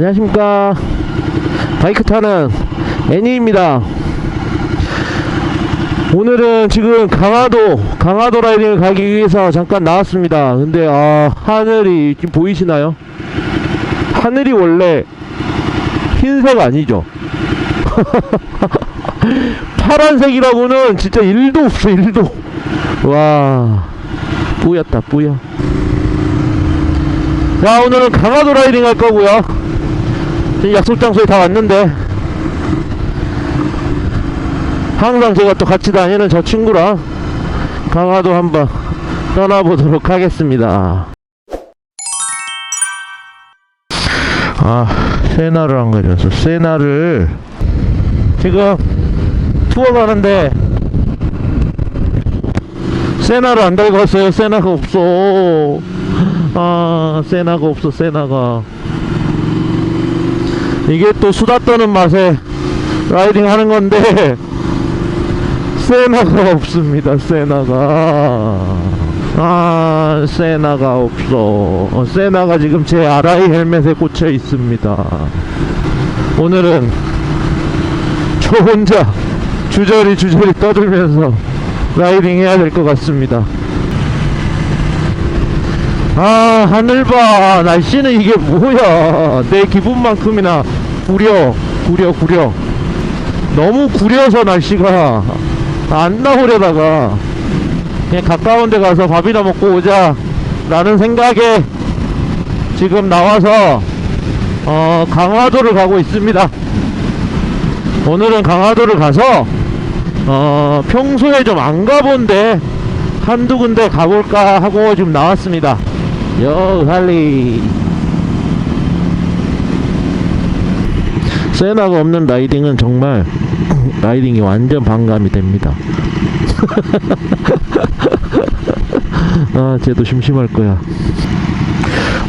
안녕하십니까. 바이크 타는 애니입니다. 오늘은 지금 강화도 강화도 라이딩을 가기 위해서 잠깐 나왔습니다. 근데 아 하늘이 지금 보이시나요? 하늘이 원래 흰색 아니죠? 파란색이라고는 진짜 1도 없어 1도. 와 뿌였다 뿌여. 자 오늘은 강화도 라이딩 할 거고요 약속 장소에 다 왔는데 항상 제가 또 같이 다니는 저 친구랑 강화도 한번 떠나보도록 하겠습니다. 아 세나를 안 가져왔어. 세나를 지금 투어 가는데 세나를 안 달고 왔어요. 세나가 없어. 아 세나가 없어. 세나가 이게 또 수다 떠는 맛에 라이딩 하는 건데 세나가 없습니다 세나가. 아 세나가 없어. 어, 세나가 지금 제 아라이 헬멧에 꽂혀 있습니다. 오늘은 저 혼자 주저리 주저리 떠들면서 라이딩 해야 될 것 같습니다 아 하늘 봐. 날씨는 이게 뭐야? 내 기분만큼이나 구려 구려 구려. 너무 구려서 날씨가 안 나오려다가 그냥 가까운 데 가서 밥이나 먹고 오자. 라는 생각에 지금 나와서 어 강화도를 가고 있습니다. 오늘은 강화도를 가서 어 평소에 좀 안 가본데 한두 군데 가볼까 하고 지금 나왔습니다 요 할리. 세나가 없는 라이딩은 정말 라이딩이 완전 반감이 됩니다. 아 쟤도 심심할 거야.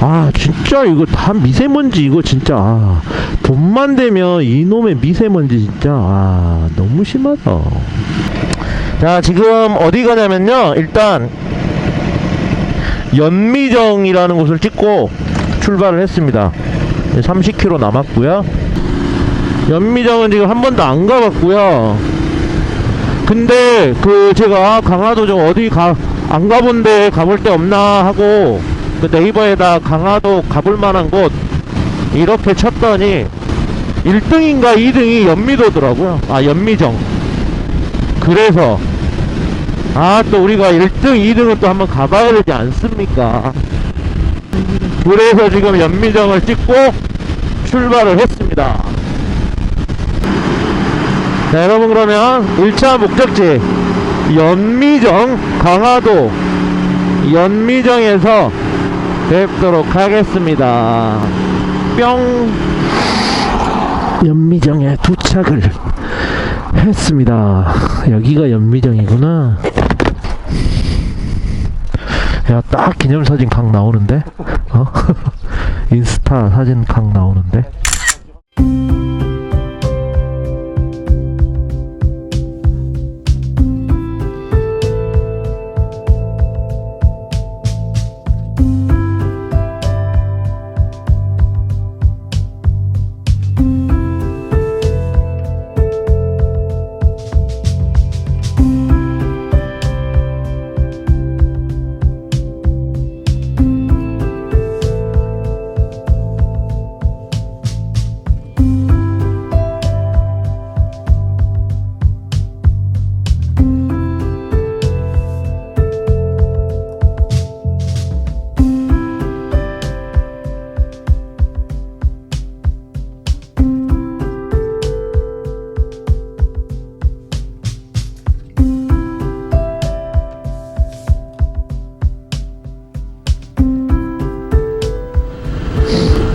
아 진짜 이거 다 미세먼지 이거 진짜. 아, 봄만 되면 이놈의 미세먼지 진짜. 아 너무 심하다. 자 지금 어디 가냐면요 일단 연미정이라는 곳을 찍고 출발을 했습니다. 30km 남았고요. 연미정은 지금 한 번도 안 가봤고요. 근데 그 제가 강화도 좀 어디 가 안 가본 데 가볼 데 없나 하고 그 네이버에다 강화도 가볼 만한 곳 이렇게 쳤더니 1등인가 2등이 연미도더라고요. 아 연미정. 그래서 아 또 우리가 1등 2등은 또 한번 가봐야 되지 않습니까? 그래서 지금 연미정을 찍고 출발을 했습니다. 자 여러분 그러면 1차 목적지 연미정 강화도 연미정에서 뵙도록 하겠습니다. 뿅. 연미정에 도착을 했습니다. 여기가 연미정이구나 야 딱 기념사진 각 나오는데 어? 인스타 사진 각 나오는데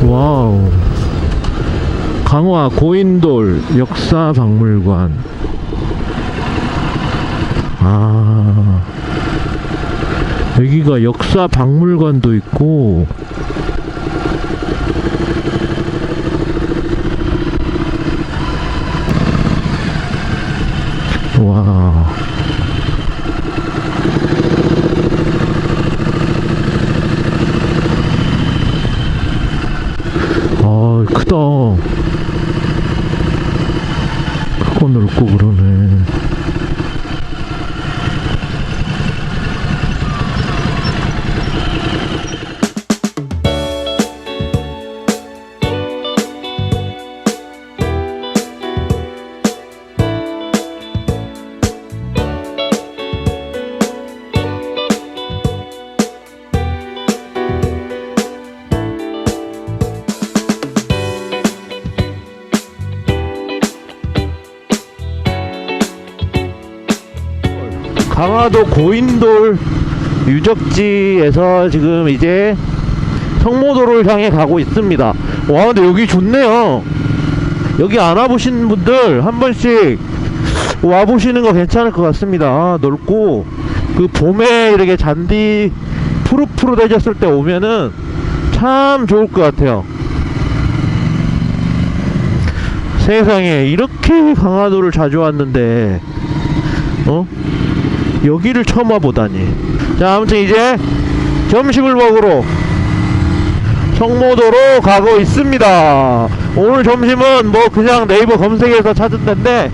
와우. 강화 고인돌 역사박물관. 아. 여기가 역사박물관도 있고. 강화도 고인돌 유적지에서 지금 이제 성모도를 향해 가고 있습니다. 와, 근데 여기 좋네요. 여기 안 와보신 분들 한 번씩 와보시는 거 괜찮을 것 같습니다. 아, 넓고 그 봄에 이렇게 잔디 푸릇푸릇해졌을 때 오면은 참 좋을 것 같아요. 세상에 이렇게 강화도를 자주 왔는데 어? 여기를 처음 와보다니. 자 아무튼 이제 점심을 먹으러 성모도로 가고 있습니다. 오늘 점심은 뭐 그냥 네이버 검색해서 찾은 데인데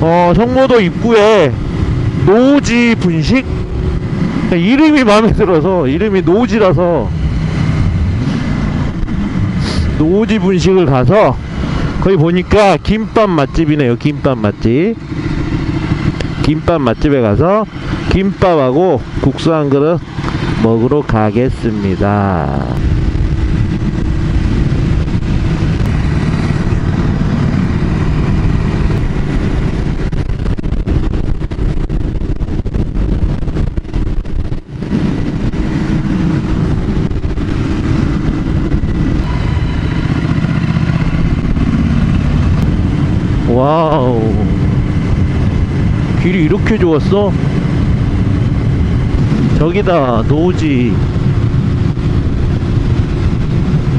어 성모도 입구에 노지 분식? 이름이 마음에 들어서 이름이 노지라서 노지 분식을 가서 거기 보니까 김밥 맛집이네요 김밥 맛집 김밥 맛집에 가서 김밥하고 국수 한 그릇 먹으러 가겠습니다. 와우. 길 이 이렇게 좋았어? 저기다 노지.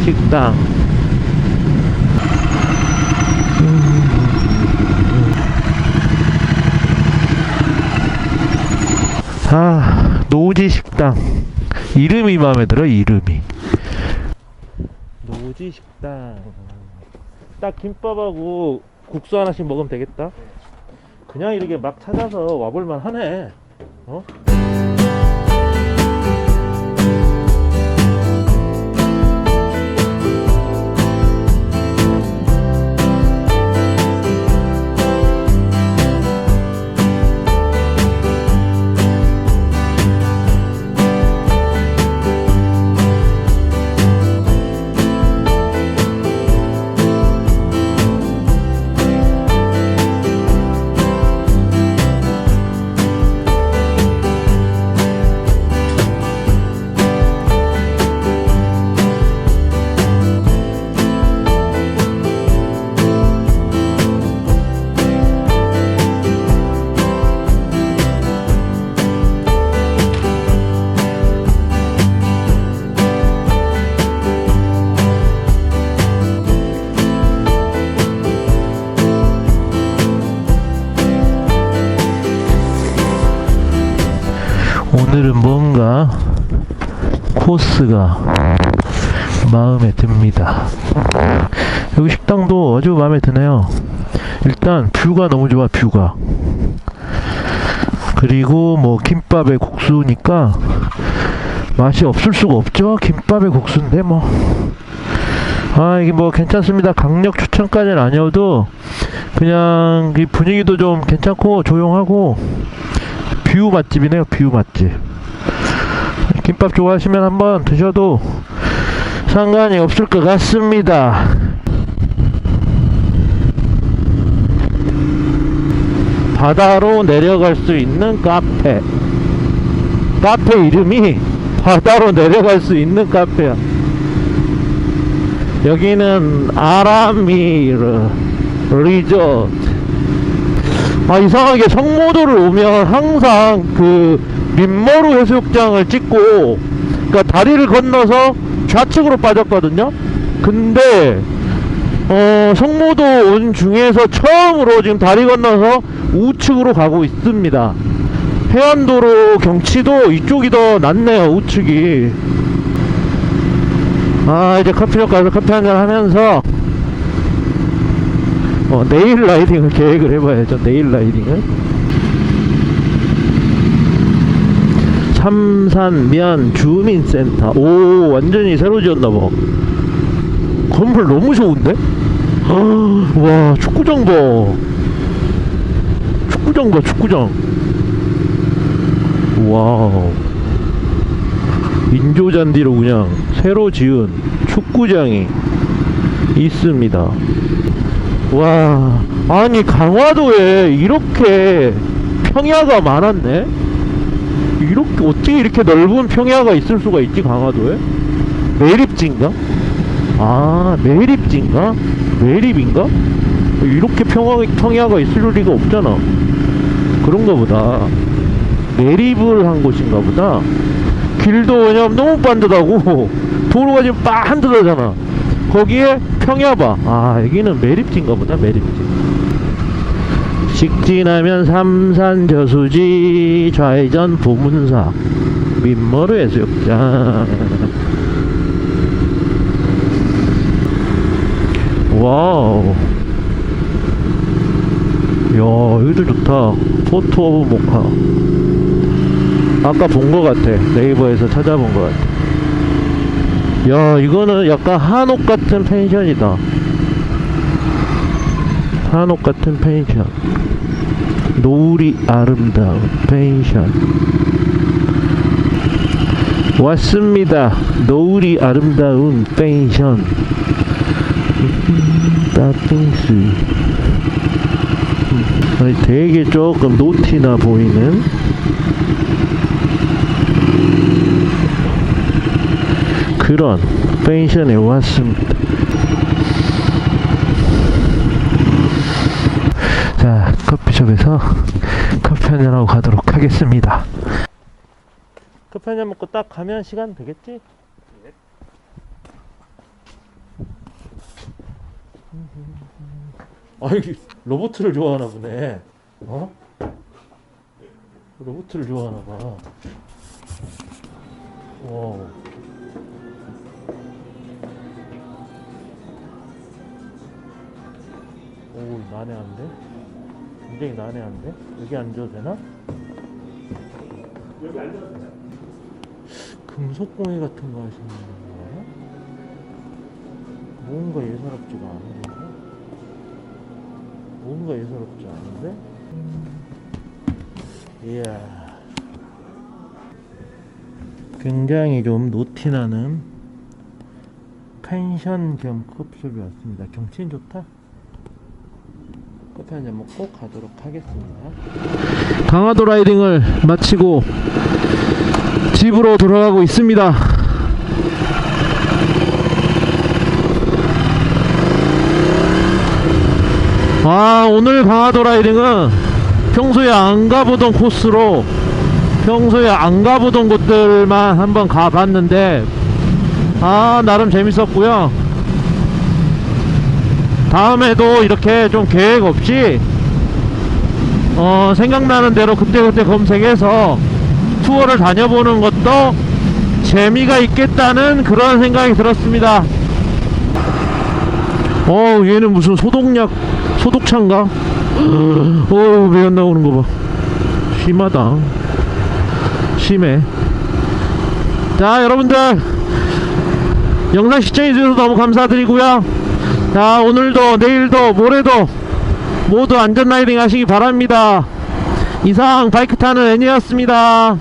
식당. 아 노지 식당. 이름이 마음에 들어 이름이. 노지 식당. 딱 김밥하고 국수 하나씩 먹으면 되겠다 그냥 이렇게 막 찾아서 와볼만 하네. 어? 오늘은 뭔가 코스가 마음에 듭니다. 여기 식당도 아주 마음에 드네요. 일단 뷰가 너무 좋아 뷰가. 그리고 뭐 김밥에 국수니까 맛이 없을 수가 없죠. 김밥에 국수인데 뭐. 아 이게 뭐 괜찮습니다. 강력 추천까지는 아니어도 그냥 이 분위기도 좀 괜찮고 조용하고 뷰 맛집이네요 뷰 맛집. 김밥 좋아하시면 한번 드셔도 상관이 없을 것 같습니다. 바다로 내려갈 수 있는 카페. 카페 이름이 바다로 내려갈 수 있는 카페야. 여기는 아라미르 리조트 아 이상하게 성모도를 오면 항상 그 민머루 해수욕장을 찍고 그러니까 다리를 건너서 좌측으로 빠졌거든요. 근데 어 성모도 온 중에서 처음으로 지금 다리 건너서 우측으로 가고 있습니다. 해안도로 경치도 이쪽이 더 낫네요 우측이. 아 이제 커피숍 가서 커피 한잔 하면서 어, 내일 라이딩을 계획을 해봐야죠 내일 라이딩을 삼산면 주민센터. 오 완전히 새로 지었나봐. 건물 너무 좋은데? 와 축구장 봐. 축구장 봐 축구장. 와우. 인조잔디로 그냥 새로 지은 축구장이 있습니다 와 아니 강화도에 이렇게 평야가 많았네? 이렇게 어떻게 이렇게 넓은 평야가 있을 수가 있지 강화도에? 매립지인가? 아 매립지인가? 매립인가? 이렇게 평화, 평야가 있을 리가 없잖아. 그런가 보다. 매립을 한 곳인가 보다. 길도 왜냐면 너무 반듯하고 도로가 지금 반듯하잖아. 거기에 평야봐. 아 여기는 매립지인가 보다 매립지. 직진하면 삼산 저수지 좌회전 보문사 민머루 해수욕장. 와우. 야 여기도 좋다. 포토 오브 모카. 아까 본 거 같아. 네이버에서 찾아본 거 같아 야 이거는 약간 한옥 같은 펜션이다. 한옥 같은 펜션. 노을이 아름다운 펜션. 왔습니다. 노을이 아름다운 펜션. 아니, 되게 조금 노티나 보이는 그런 펜션에 왔습니다. 자 커피숍에서 커피 한잔하고 가도록 하겠습니다. 커피 한잔 먹고 딱 가면 시간 되겠지? 아이 로보트를 좋아하나 보네. 어? 로보트를 좋아하나 봐. 와 오 난해한데? 굉장히 난해한데? 여기 앉아도 되나? 여기 앉아도 되죠? 금속공예 같은 거 하시는 건가요? 뭔가 예사롭지가 않은데? 뭔가 예사롭지 않은데? 이야 굉장히 좀 노티나는 펜션 겸 커피숍이 왔습니다 경치는 좋다 커피 한 잔 먹고 가도록 하겠습니다 강화도 라이딩을 마치고 집으로 돌아가고 있습니다. 아, 오늘 강화도 라이딩은 평소에 안 가보던 코스로 평소에 안 가보던 곳들만 한번 가봤는데 아, 나름 재밌었고요. 다음에도 이렇게 좀 계획 없이 어, 생각나는 대로 그때그때 검색해서 투어를 다녀보는 것도 재미가 있겠다는 그런 생각이 들었습니다. 어, 얘는 무슨 소독약, 소독차인가? 어, 매연 나오는 거 봐. 심하다. 심해. 자, 여러분들. 영상 시청해주셔서 너무 감사드리고요. 자, 오늘도, 내일도, 모레도 모두 안전 라이딩 하시기 바랍니다. 이상 바이크 타는 애니였습니다.